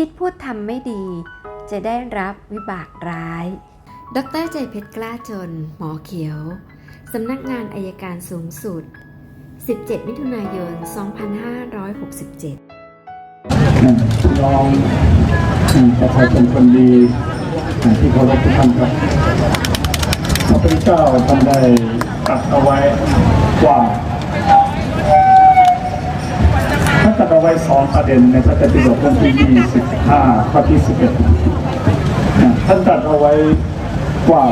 คิดพูดทำไม่ดี จะได้รับวิบากร้าย ดรใจเพชรกล้าจน หมอเขียว สำนักงานอายการสูงสุด 17 มิถุนายน 2567รองประชาชนคนดีที่เคารพทุกท่านครับพระพุทธเจ้าท่านได้ตรัสเอาไว้ว่า ท่านตรัสเอาไว้สองประเด็นในพระไตรปิฎกเล่มที่25ข้อที่11ท่านตรัสเอาไว้ว่า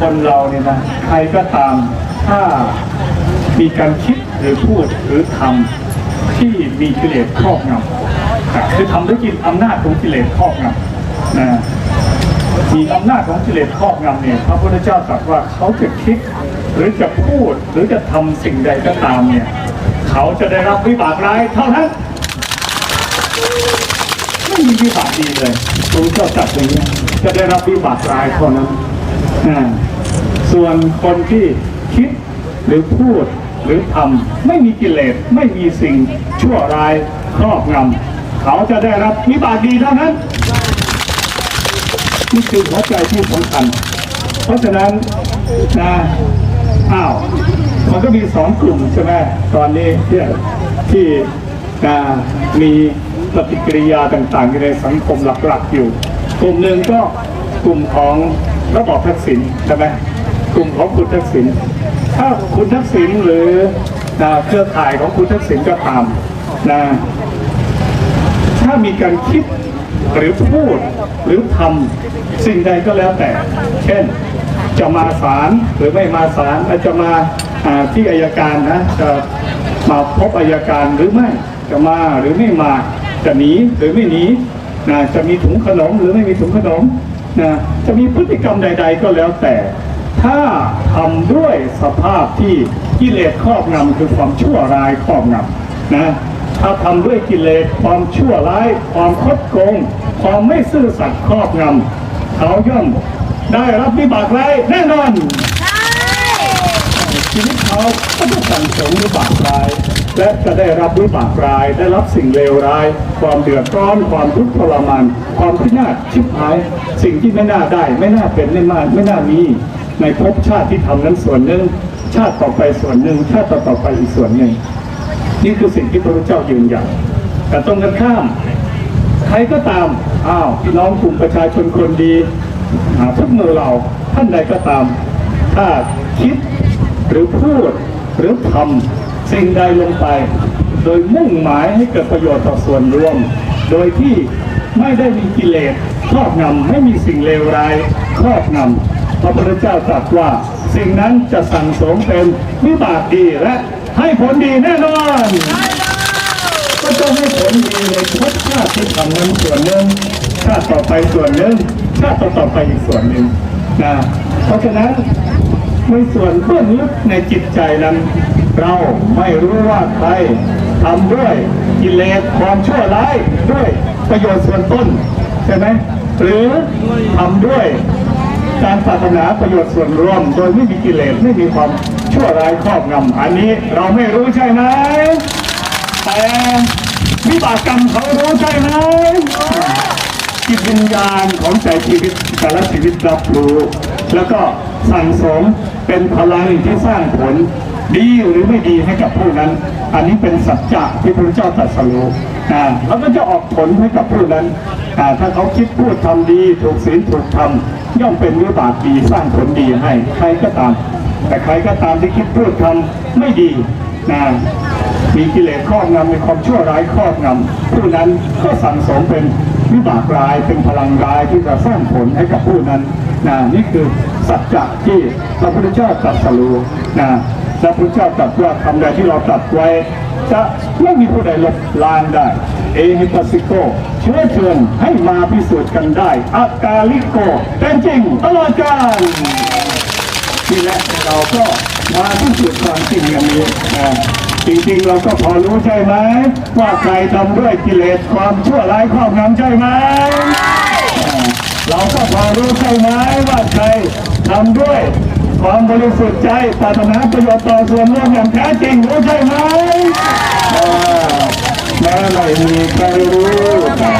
คนเราเนี่ยนะใครก็ตามถ้ามีการคิดหรือพูดหรือทำที่มีกิเลสครอบงำคือทำด้วยกินอำนาจของกิเลสครอบงำนะมีอำนาจของกิเลสครอบงำเนี่ยพระพุทธเจ้าตรัสว่าเขาจะคิดหรือจะพูดหรือจะทำสิ่งใดก็ตามเนี่ย เขาจะได้รับวิบากร้ายเท่านั้น ไม่มีวิบากดีเลยพระพุทธเจ้าตรัสอย่างนี้จะได้รับวิบากร้ายเท่านั้นอ่าส่วนคนที่คิดหรือพูดหรือทำไม่มีกิเลสไม่มีสิ่งชั่วร้ายครอบงำเขาจะได้รับวิบากดีเท่านั้นนี่คือหัวใจที่สำคัญ เพราะฉะนั้นนะอ้าว มันก็มีสองกลุ่มใช่ไหมตอนนี้ที่ที่มีปฏิกิริยาต่างๆอยู่ในสังคมหลักๆอยู่ กลุ่มหนึ่งก็กลุ่มของระบอบทักษิณใช่ไหมกลุ่มของคุณทักษิณถ้าคุณทักษิณหรือเครือข่ายของคุณทักษิณก็ตามนะถ้ามีการคิดหรือพูดหรือทำสิ่งใดก็แล้วแต่ เช่น จะมาศาลหรือไม่มาศาลอาจจะมาที่อายการนะจะมาพบอายการหรือไม่จะมาหรือไม่มาจะหนีหรือไม่หนีนะจะมีถุงขนมหรือไม่มีถุงขนมนะจะมีพฤติกรรมใด ๆ ก็แล้วแต่ ถ้าทำด้วยสภาพที่กิเลสครอบงำคือความชั่วร้ายครอบงำนะถ้าทำด้วยกิเลสความชั่วร้าย ความคดโกง ความไม่ซื่อสัตย์ครอบงำเขาย่อม ได้รับวิบากร้ายแน่นอนชีวิตเขาก็จะสั่งสมวิบากร้าย และจะได้รับวิบากร้าย ได้รับสิ่งเลวร้าย ความเดือดร้อน ความทุกข์ทรมาน ความพินาศชิบหาย สิ่งที่ไม่น่าได้ ไม่น่าเป็นไม่น่าไม่น่ามีในภพชาติที่ทำนั้นส่วนหนึ่ง ชาติต่อไปส่วนหนึ่ง ชาติต่อๆไปอีกส่วนหนึ่ง นี่คือสิ่งที่พระพุทธเจ้ายืนยันแต่ตรงกันข้าม ใครก็ตามอ้าวพี่น้องกลุ่มประชาชนคนดี อ่าทุกมือเราท่านใดก็ตาม ถ้าคิดหรือพูดหรือทำสิ่งใดลงไป โดยมุ่งหมายให้เกิดประโยชน์ต่อส่วนรวม โดยที่ไม่ได้มีกิเลสครอบงำไม่มีสิ่งเลวร้ายครอบงำพระพุทธเจ้าตรัสว่า สิ่งนั้นจะสั่งสมเป็นวิบากดีและให้ผลดีแน่นอนก็จะให้ผลดีในทุกชาติที่ทำนั้นส่วนหนึ่งชาติต่อไปส่วนหนึ่ง ชาติต่อไปอีกส่วนหนึ่งนะเพราะฉะนั้นในส่วนเบื้องลึกในจิตใจนั้นเราไม่รู้ว่าใครทำด้วยกิเลสความชั่วร้ายด้วยประโยชน์ส่วนต้นใช่ไหมหรือทำด้วยการปรารถนาประโยชน์ส่วนรวม โดยไม่มีกิเลสไม่มีความชั่วร้ายครอบงำอันนี้เราไม่รู้ใช่ไหมแต่วิบากกรรมเขารู้ใช่ไหม จิตวิญญาณของใจชีวิตแต่ละชีวิตรับรู้ แล้วก็สั่งสมเป็นพลังที่สร้างผลดีหรือไม่ดีให้กับผู้นั้น อันนี้เป็นสัจจะที่พระเจ้าตรัสรู้นะแล้วก็จะออกผลให้กับผู้นั้นถ้าเขาคิดพูดทำดี ถูกศีลถูกธรรมย่อมเป็นวิบากดีสร้างผลดีให้ใครก็ตาม แต่ใครก็ตามที่คิดพูดทำไม่ดีนะมีกิเลสครอบงำมีความชั่วร้ายครอบงำผู้นั้นก็สั่งสมเป็น วิบากร้ายเป็นพลังร้ายที่จะสร้างผลให้กับผู้นั้นนะนี่คือสัจจะที่พระพุทธเจ้าตรัสรู้นะพระพุทธเจ้าตรัสว่าคำใดที่เราตรัสไว้ จะไม่มีผู้ใดลบล้างได้ เอฮิปัสสิโกเชื้อเชิญให้มาพิสูจน์กันได้อากาลิโกเป็นจริงตลอดกาลนี่แหละเราก็มาพิสูจน์ความจริงอย่างนี้นะ จริงๆ เราก็พอรู้ใช่ไหมว่าใครทำด้วยกิเลสความชั่วร้ายครอบงำใช่ไหมเราก็พอรู้ใช่ไหมว่าใครทำด้วยความบริสุทธิ์ใจปรารถนาประโยชน์ต่อส่วนรวมอย่างแท้จริงรู้ใช่ไหมแม้ไม่มีใครรู้แต่